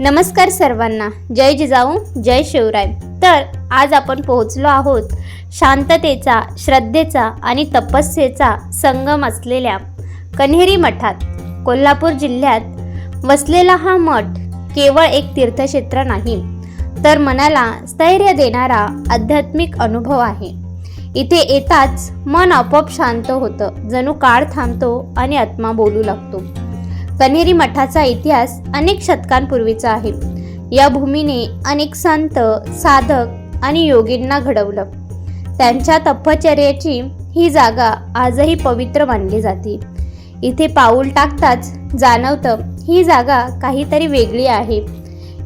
नमस्कार सर्वांना. जय जिजाऊ जय शिवराय. तर आज आपण पोहोचलो आहोत शांततेचा श्रद्धेचा आणि तपस्येचा संगम असलेल्या कन्हेरी मठात. कोल्हापूर जिल्ह्यात वसलेला हा मठ केवळ एक तीर्थक्षेत्र नाही तर मनाला स्थैर्य देणारा आध्यात्मिक अनुभव आहे. इथे येताच मन आपोआप शांत होतं. जणू काळ थांबतो आणि आत्मा बोलू लागतो. कन्हेरी मठाचा इतिहास अनेक शतकांपूर्वीचा आहे. या भूमीने अनेक संत साधक आणि योगींना घडवलं. त्यांच्या तपश्चर्याची ही जागा आजही पवित्र मानली जाते. इथे पाऊल टाकताच जाणवतं ही जागा काहीतरी वेगळी आहे.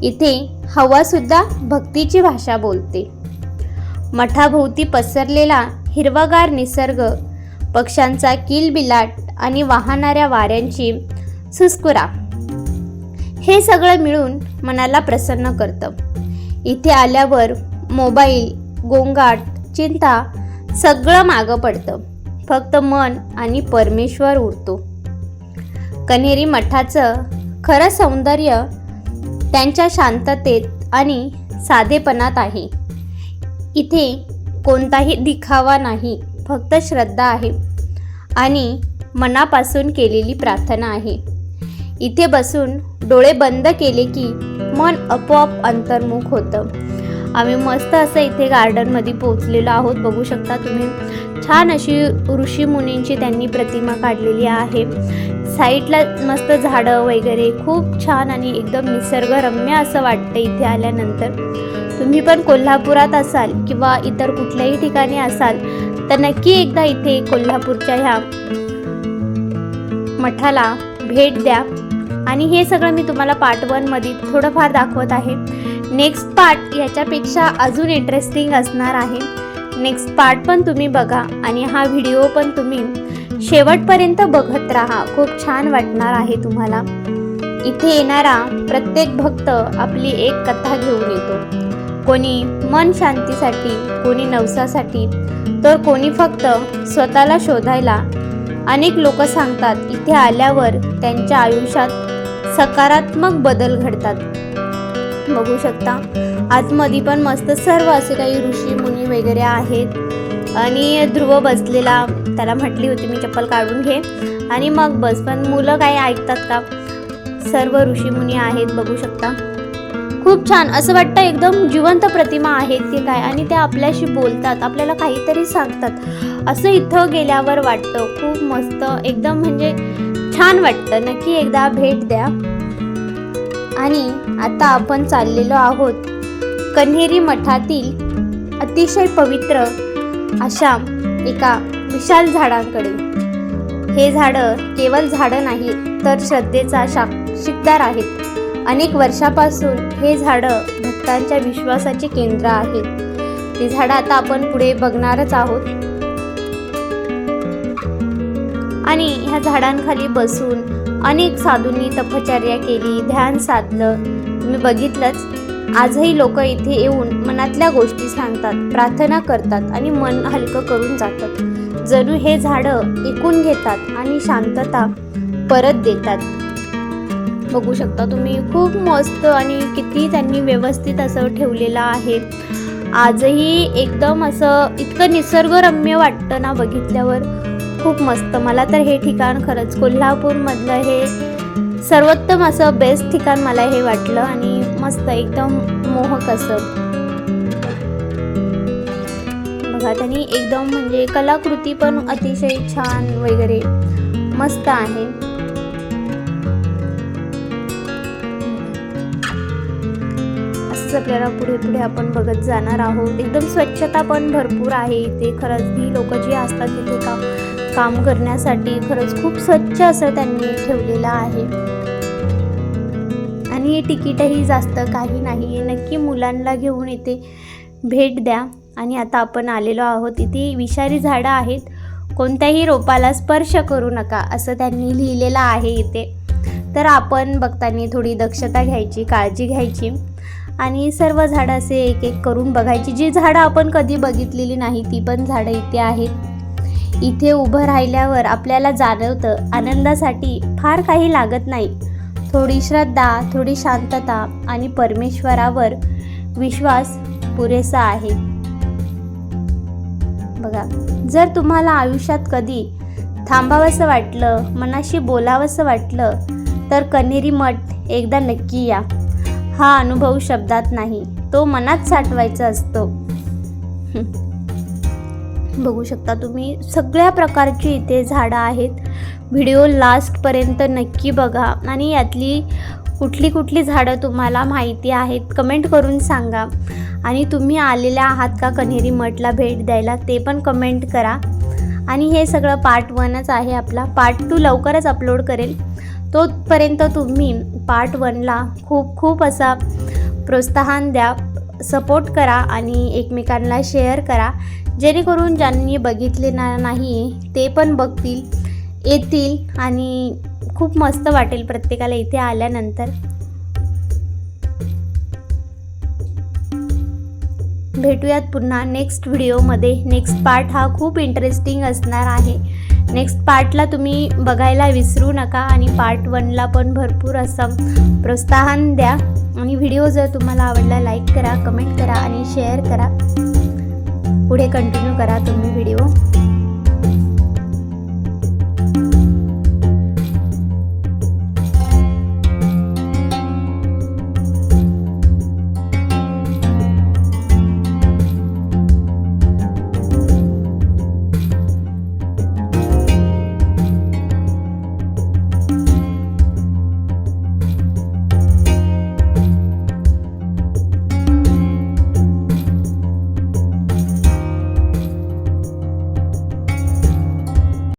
इथे हवासुद्धा भक्तीची भाषा बोलते. मठाभोवती पसरलेला हिरवागार निसर्ग पक्ष्यांचा किलबिलाट आणि वाहणाऱ्या वाऱ्यांची सुस्कुरा. हे सगळं मिळून मनाला प्रसन्न करतं. इथे आल्यावर मोबाईल गोंगाट चिंता सगळं मागं पडतं. फक्त मन आणि परमेश्वर उरतो. कन्हेरी मठाचं खरं सौंदर्य त्यांच्या शांततेत आणि साधेपणात आहे. इथे कोणताही दिखावा नाही फक्त श्रद्धा आहे आणि मनापासून केलेली प्रार्थना आहे. इथे बसून डोळे बंद केले की मन आपोआप अंतर्मुख होतं. आम्ही मस्त असं इथे गार्डनमध्ये पोचलेलो आहोत. बघू शकता तुम्ही छान अशी ऋषी मुनींची त्यांनी प्रतिमा काढलेली आहे. साईडला मस्त झाडं वगैरे खूप छान आणि एकदम निसर्गरम्य असं वाटतं इथे आल्यानंतर. तुम्ही पण कोल्हापुरात असाल किंवा इतर कुठल्याही ठिकाणी असाल तर नक्की एकदा इथे कोल्हापूरच्या ह्या मठाला भेट द्या. आणि हे सगळं मी तुम्हाला पार्ट वनमध्ये थोडंफार दाखवत आहे. नेक्स्ट पार्ट याच्यापेक्षा अजून इंटरेस्टिंग असणार आहे. नेक्स्ट पार्ट पण तुम्ही बघा आणि हा व्हिडिओ पण तुम्ही शेवटपर्यंत बघत राहा. खूप छान वाटणार आहे तुम्हाला. इथे येणारा प्रत्येक भक्त आपली एक कथा घेऊन येतो. कोणी मन शांतीसाठी कोणी नवसासाठी तर कोणी फक्त स्वतःला शोधायला अनेक लोक सांगतात इथे आल्यावर त्यांच्या आयुष्यात सकारात्मक बदल घडतात. बघू शकता आतमध्ये पण मस्त सर्व असे काही ऋषी मुनी वगैरे आहेत. आणि ध्रुव बसलेला त्याला म्हटली होती मी चप्पल काढून घे. आणि मग बस पण मुलं काही ऐकतात का? सर्व ऋषीमुनी आहेत बघू शकता. खूप छान असं वाटतं एकदम जिवंत प्रतिमा आहेत की काय? आणि ते आपल्याशी बोलतात आपल्याला काहीतरी सांगतात. असं इथं गेल्यावर वाटतं खूप मस्त एकदम म्हणजे छान वाटतं. नक्की एकदा भेट द्या. आणि आता आपण चाललेलो आहोत कन्हेरी मठातील अतिशय पवित्र अशा एका विशाल झाडांकडे. हे झाडं केवळ झाडं नाही तर श्रद्धेचा साक्षीदार आहेत. अनेक वर्षापासून हे झाडं भक्तांच्या विश्वासाचे केंद्र आहेत. ते झाडं आता आपण पुढे बघणारच आहोत. आणि ह्या झाडांखाली बसून अनेक साधूंनी तपश्चर्या केली ध्यान साधलं. तुम्ही बघितलंच. आजही लोक इथे येऊन मनातल्या गोष्टी सांगतात प्रार्थना करतात आणि मन हलकं करून जातात जणू हे झाडं ऐकून घेतात आणि शांतता परत देतात. बघू शकता तुम्ही खूप मस्त आणि किती त्यांनी व्यवस्थित असं ठेवलेलं आहे. आजही एकदम असं इतकं निसर्गरम्य वाटतं ना बघितल्यावर. खूप मस्त. मला तर हे ठिकाण खरंच कोल्हापूरमधलं हे सर्वोत्तम असं बेस्ट ठिकाण मला हे वाटलं आणि मस्त एकदम मोहक असं. बघा त्यांनी एकदम म्हणजे कलाकृती पण अतिशय छान वगैरे मस्त आहे. असंच आपल्याला पुढे पुढे आपण बघत जाणार आहोत. एकदम स्वच्छता पण भरपूर आहे इथे. खरंच ही लोक जी असतात तिथे का काम करण्यासाठी खरंच खूप स्वच्छ असं त्यांनी ठेवलेलं आहे. आणि हे तिकीटही जास्त काही नाही आहे. नक्की मुलांना घेऊन इथे भेट द्या. आणि आता आपण आलेलो आहोत इथे. विषारी झाडं आहेत. कोणत्याही रोपाला स्पर्श करू नका असं त्यांनी लिहिलेलं आहे इथे. तर आपण बघताना थोडी दक्षता घ्यायची काळजी घ्यायची. आणि सर्व झाडं असे एक एक करून बघायची. जी झाडं आपण कधी बघितलेली नाही ती पण झाडं इथे आहेत. इथे उभं राहिल्यावर आपल्याला जाणवतं आनंदासाठी फार काही लागत नाही. थोडी श्रद्धा थोडी शांतता आणि परमेश्वरावर विश्वास पुरेसा आहे. बघा जर तुम्हाला आयुष्यात कधी थांबावंसं वाटलं मनाशी बोलावंसं वाटलं तर कन्हेरी मठ एकदा नक्की या. हा अनुभव शब्दात नाही तो मनात साठवायचा असतो. बघू शकता तुम्ही. सगळ्या प्रकारची इथे झाडं आहेत. व्हिडिओ लास्टपर्यंत नक्की बघा. आणि यातली कुठली कुठली झाडं तुम्हाला माहिती आहेत कमेंट करून सांगा. आणि तुम्ही आलेल्या आहात का कन्हेरी मठला भेट द्यायला ते पण कमेंट करा. आणि हे सगळं पार्ट वनच आहे आपला. पार्ट टू लवकरच अपलोड करेल. तोपर्यंत तुम्ही पार्ट वनला खूप खूप असा प्रोत्साहन द्या. सपोर्ट करा आणि एकमेकांना शेअर करा. जेणेकरून ज्यांनी बघितले ना नाही ते पण बघतील येतील आणि खूप मस्त वाटेल प्रत्येकाला इथे आल्यानंतर. भेटूयात पुन्हा नेक्स्ट व्हिडिओमध्ये नेक्स्ट पार्ट हा खूप इंटरेस्टिंग असणार आहे. नेक्स्ट पार्टला तुम्ही बघायला विसरू नका आणि पार्ट वनला पण भरपूर असं प्रोत्साहन द्या. आणि व्हिडिओ जर तुम्हाला आवडला लाईक करा कमेंट करा आणि शेअर करा. पुढे कंटिन्यू करा तुम्ही व्हिडिओ